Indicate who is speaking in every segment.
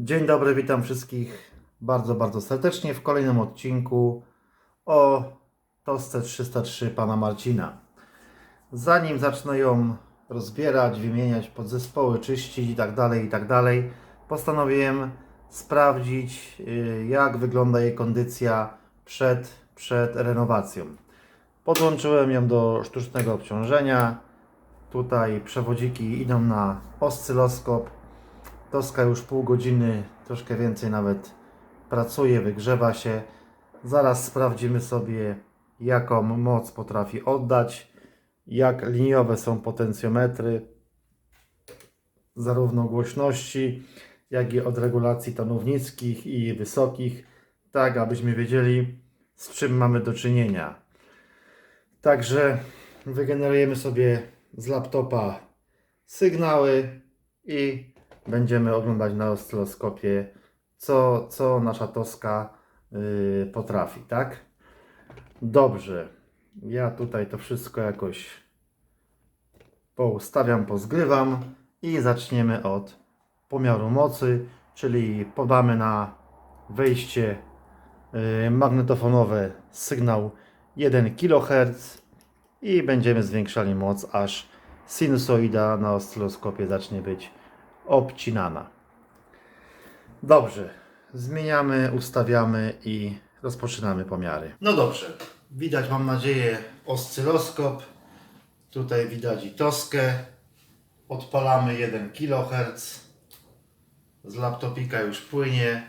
Speaker 1: Dzień dobry, witam wszystkich bardzo, bardzo serdecznie w kolejnym odcinku o Tosce 303 pana Marcina. Zanim zacznę ją rozbierać, wymieniać podzespoły, czyścić i tak dalej, i tak dalej, postanowiłem sprawdzić y, jak wygląda jej kondycja przed, przed renowacją. Podłączyłem ją do sztucznego obciążenia. Tutaj przewodziki idą na oscyloskop. Toska już pół godziny, troszkę więcej nawet pracuje, wygrzewa się. Zaraz sprawdzimy sobie, jaką moc potrafi oddać, jak liniowe są potencjometry, zarówno głośności, jak i od regulacji tonów niskich i wysokich, tak abyśmy wiedzieli, z czym mamy do czynienia. Także wygenerujemy sobie z laptopa sygnały i będziemy oglądać na oscyloskopie, co, co nasza toska yy, potrafi, tak? Dobrze. Ja tutaj to wszystko jakoś poustawiam, pozgrywam i zaczniemy od pomiaru mocy, czyli podamy na wejście yy, magnetofonowe sygnał 1 kHz i będziemy zwiększali moc, aż sinusoida na oscyloskopie zacznie być obcinana. Dobrze, zmieniamy, ustawiamy i rozpoczynamy pomiary. No dobrze, widać mam nadzieję oscyloskop. Tutaj widać i toskę. Odpalamy 1 kHz. Z laptopika już płynie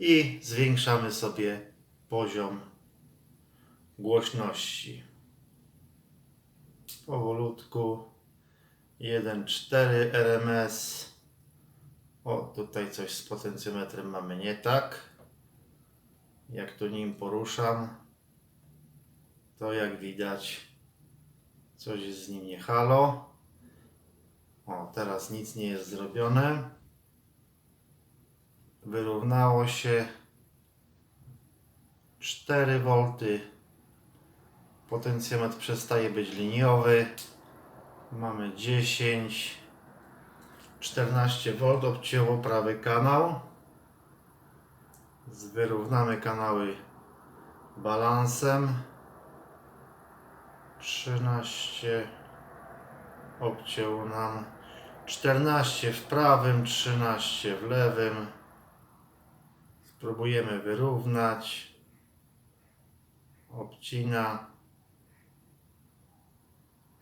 Speaker 1: i zwiększamy sobie poziom głośności. Powolutku 1,4 RMS. O, tutaj coś z potencjometrem mamy nie tak. Jak tu nim poruszam, to jak widać, coś jest z nim nie halo. O, teraz nic nie jest zrobione. Wyrównało się 4 V. Potencjometr przestaje być liniowy. Mamy 10. 14V obcięło prawy kanał. Wyrównamy kanały balansem. 13 obcięło nam 14 w prawym, 13 w lewym. Spróbujemy wyrównać. Obcina.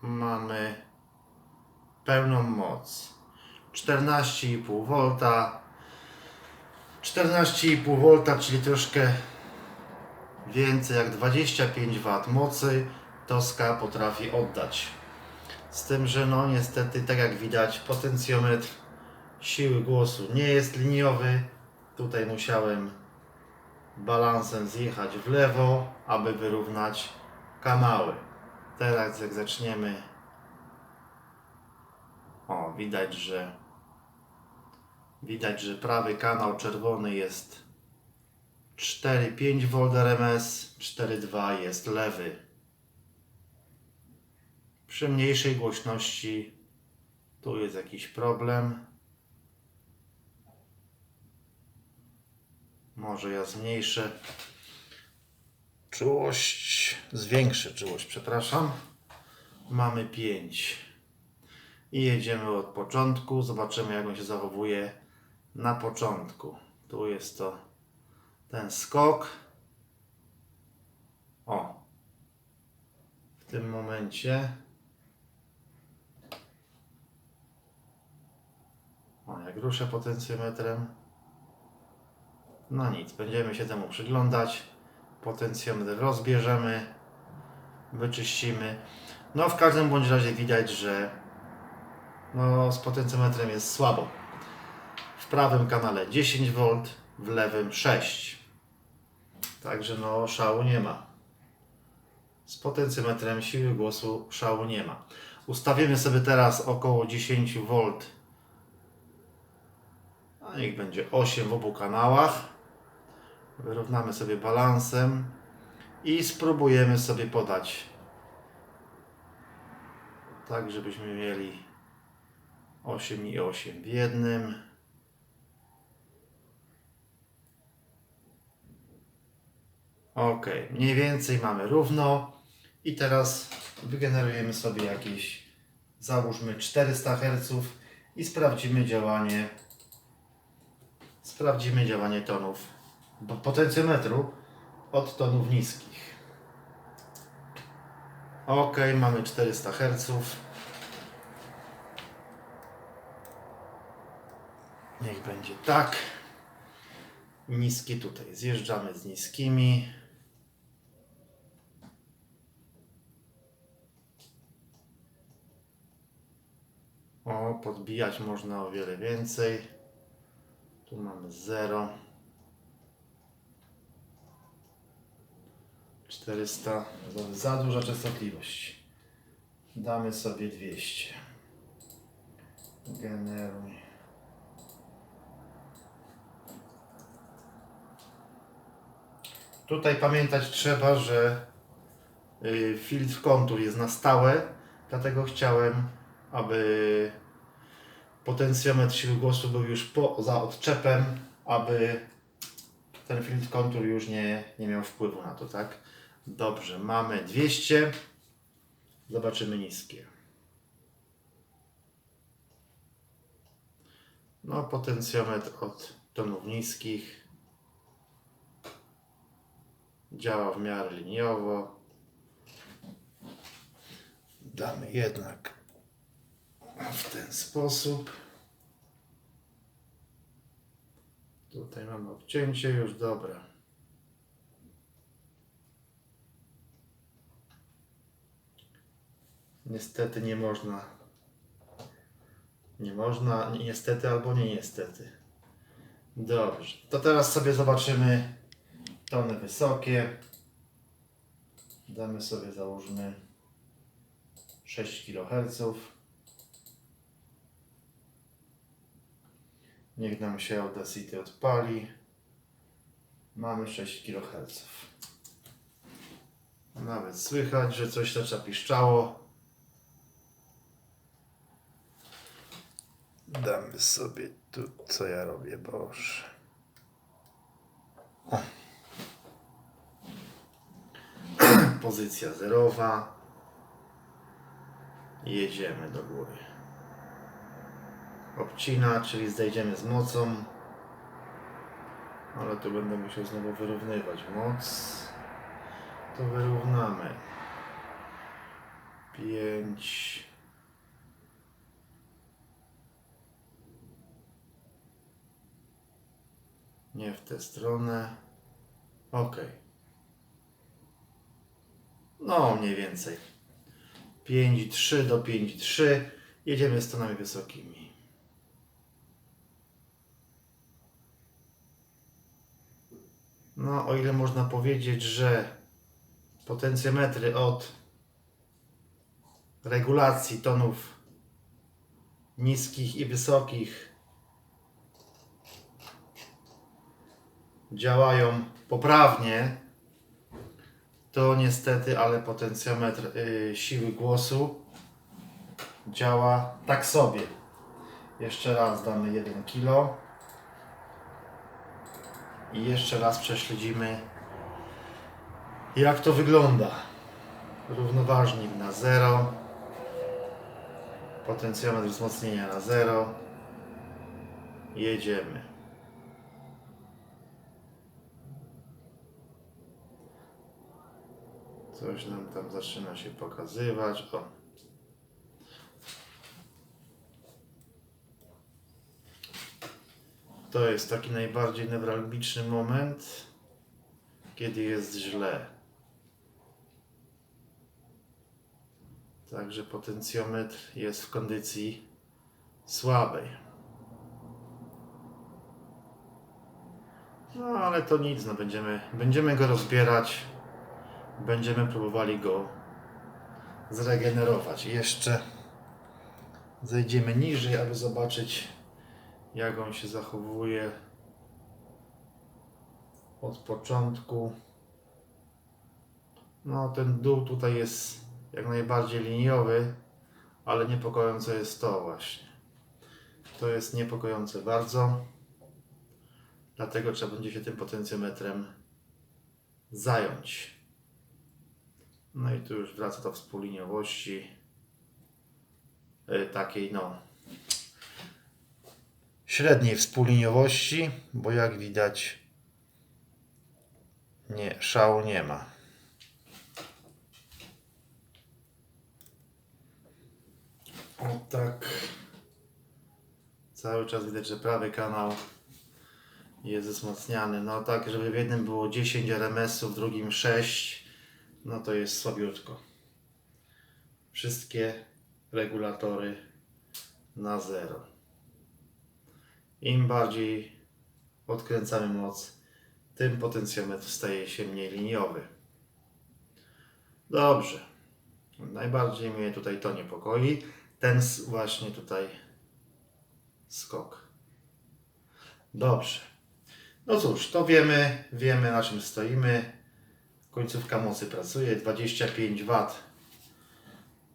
Speaker 1: Mamy pełną moc. 14,5 V. 14,5 V, czyli troszkę więcej jak 25 W mocy Toska potrafi oddać. Z tym, że no niestety, tak jak widać, potencjometr siły głosu nie jest liniowy. Tutaj musiałem balansem zjechać w lewo, aby wyrównać kanały. Teraz jak zaczniemy o, widać, że widać, że prawy kanał czerwony jest 4,5 V RMS, 4,2 jest lewy. Przy mniejszej głośności tu jest jakiś problem. Może ja zmniejszę czułość, zwiększę czułość, przepraszam. Mamy 5 i jedziemy od początku. Zobaczymy, jak on się zachowuje na początku. Tu jest to ten skok. O, w tym momencie. O, jak ruszę potencjometrem. No nic, będziemy się temu przyglądać. Potencjometr rozbierzemy, wyczyścimy. No w każdym bądź razie widać, że no, z potencjometrem jest słabo. Prawym kanale 10V, w lewym 6. Także no szału nie ma. Z potencjometrem siły głosu szału nie ma. Ustawimy sobie teraz około 10V. A niech będzie 8 w obu kanałach. Wyrównamy sobie balansem i spróbujemy sobie podać tak, żebyśmy mieli 8 i 8 w jednym. Ok, mniej więcej mamy równo. I teraz wygenerujemy sobie jakieś, załóżmy 400 Hz i sprawdzimy działanie, sprawdzimy działanie tonów, potencjometru od tonów niskich. Ok, mamy 400 Hz. Niech będzie tak. Niskie tutaj. Zjeżdżamy z niskimi. O, podbijać można o wiele więcej. Tu mamy 0. 400. Za- Za duża częstotliwość. Damy sobie 200. Generuj. Tutaj pamiętać trzeba, że y, filtr kontur jest na stałe, dlatego chciałem, aby potencjometr siły głosu był już poza odczepem, aby ten filtr kontur już nie, nie miał wpływu na to, tak? Dobrze, mamy 200. Zobaczymy niskie. No, potencjometr od tonów niskich działa w miarę liniowo. Damy jednak w ten sposób. Tutaj mamy obcięcie już, dobra. Niestety nie można. Nie można, ni- niestety albo nie niestety. Dobrze, to teraz sobie zobaczymy tony wysokie. Damy sobie załóżmy 6 kHz. Niech nam się Audacity odpali. Mamy 6 kHz. Nawet słychać, że coś zaczyna piszczało. Damy sobie tu, co ja robię, boże. O. Pozycja zerowa. Jedziemy do góry. Obcina, czyli zdejdziemy z mocą. Ale tu będę musiał znowu wyrównywać moc. To wyrównamy. 5. Nie w tę stronę. Ok. No, mniej więcej. 5,3 do 5,3. Jedziemy z tonami wysokimi. No, o ile można powiedzieć, że potencjometry od regulacji tonów niskich i wysokich działają poprawnie, to niestety, ale potencjometr y, siły głosu działa tak sobie. Jeszcze raz damy 1 kg i jeszcze raz prześledzimy jak to wygląda. Równoważnik na 0, potencjometr wzmocnienia na 0. Jedziemy. Coś nam tam zaczyna się pokazywać. O. To jest taki najbardziej newralgiczny moment, kiedy jest źle. Także potencjometr jest w kondycji słabej. No ale to nic, no będziemy, będziemy go rozbierać będziemy próbowali go zregenerować. Jeszcze zejdziemy niżej, aby zobaczyć, jak on się zachowuje od początku. No, ten dół tutaj jest jak najbardziej liniowy, ale niepokojące jest to właśnie. To jest niepokojące bardzo. Dlatego trzeba będzie się tym potencjometrem zająć. No i tu już wraca do współliniowości. y, Takiej no średniej współliniowości, bo jak widać nie, szału nie ma. O tak. Cały czas widać, że prawy kanał jest wzmacniany. No tak, żeby w jednym było 10 RMS-ów, w drugim 6, no to jest słabiutko. Wszystkie regulatory na zero. Im bardziej odkręcamy moc, tym potencjometr staje się mniej liniowy. Dobrze. Najbardziej mnie tutaj to niepokoi. Ten właśnie tutaj skok. Dobrze. No cóż, to wiemy, wiemy na czym stoimy. Końcówka mocy pracuje. 25 W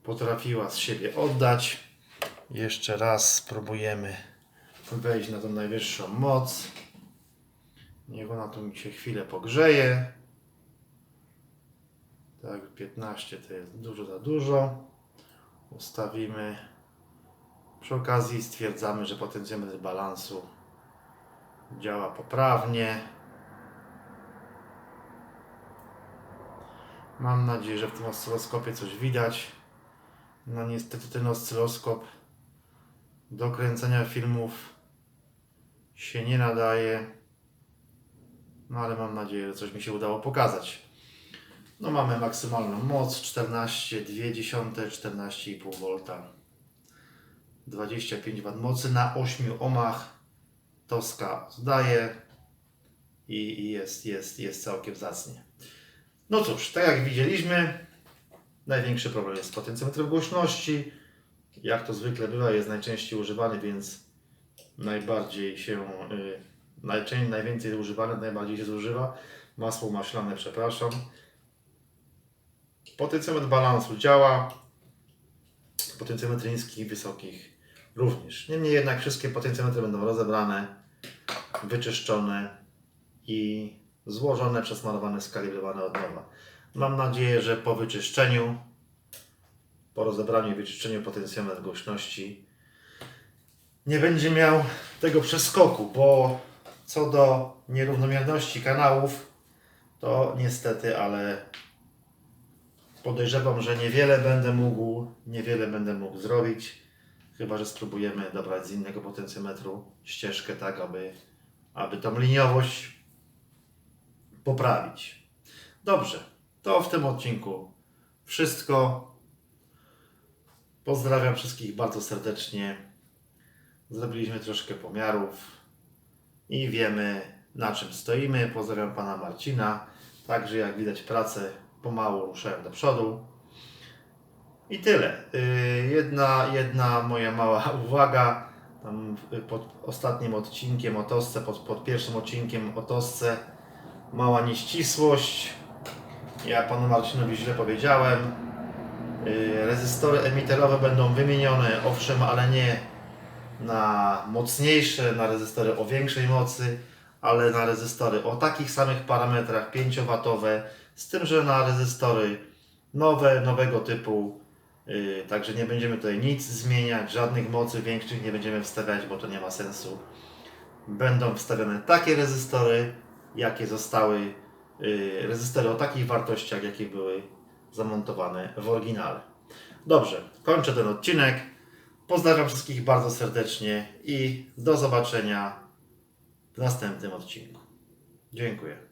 Speaker 1: potrafiła z siebie oddać. Jeszcze raz spróbujemy wejść na tą najwyższą moc. Niech ona tu mi się chwilę pogrzeje. Tak, 15 to jest dużo za dużo. Ustawimy. Przy okazji stwierdzamy, że potencjometr balansu działa poprawnie. Mam nadzieję, że w tym oscyloskopie coś widać. No niestety ten oscyloskop do kręcenia filmów się nie nadaje. No ale mam nadzieję, że coś mi się udało pokazać. No mamy maksymalną moc 14,2, 14,5 V. 25 W mocy na 8 ohmach. Toska zdaje i jest, jest, jest całkiem zacnie. No cóż, tak jak widzieliśmy, największy problem jest potencjometr głośności. Jak to zwykle bywa, jest najczęściej używany, więc najbardziej się, y, najczęściej, najwięcej używany, najbardziej się zużywa. Masło maślane, przepraszam. Potencjometr balansu działa. Potencjometry niskich wysokich również. Niemniej jednak wszystkie potencjometry będą rozebrane, wyczyszczone i złożone, przesmarowane, skalibrowane od nowa. Mam nadzieję, że po wyczyszczeniu, po rozebraniu i wyczyszczeniu potencjometr głośności nie będzie miał tego przeskoku, bo co do nierównomierności kanałów, to niestety, ale podejrzewam, że niewiele będę mógł, niewiele będę mógł zrobić, chyba że spróbujemy dobrać z innego potencjometru ścieżkę tak, aby, aby tą liniowość poprawić. Dobrze, to w tym odcinku wszystko. Pozdrawiam wszystkich bardzo serdecznie. Zrobiliśmy troszkę pomiarów i wiemy na czym stoimy. Pozdrawiam pana Marcina. Także jak widać pracę pomału ruszają do przodu. I tyle. Yy, Jedna, jedna moja mała uwaga. Tam y, pod ostatnim odcinkiem o tosce, pod, pod pierwszym odcinkiem o tosce mała nieścisłość. Ja panu Marcinowi źle powiedziałem. Yy, Rezystory emiterowe będą wymienione, owszem, ale nie na mocniejsze, na rezystory o większej mocy, ale na rezystory o takich samych parametrach 5W, z tym, że na rezystory nowe, nowego typu. Yy, także nie będziemy tutaj nic zmieniać, żadnych mocy większych nie będziemy wstawiać, bo to nie ma sensu. Będą wstawione takie rezystory, jakie zostały, yy, rezystory o takich wartościach, jakie były zamontowane w oryginale. Dobrze, kończę ten odcinek. Pozdrawiam wszystkich bardzo serdecznie i do zobaczenia w następnym odcinku. Dziękuję.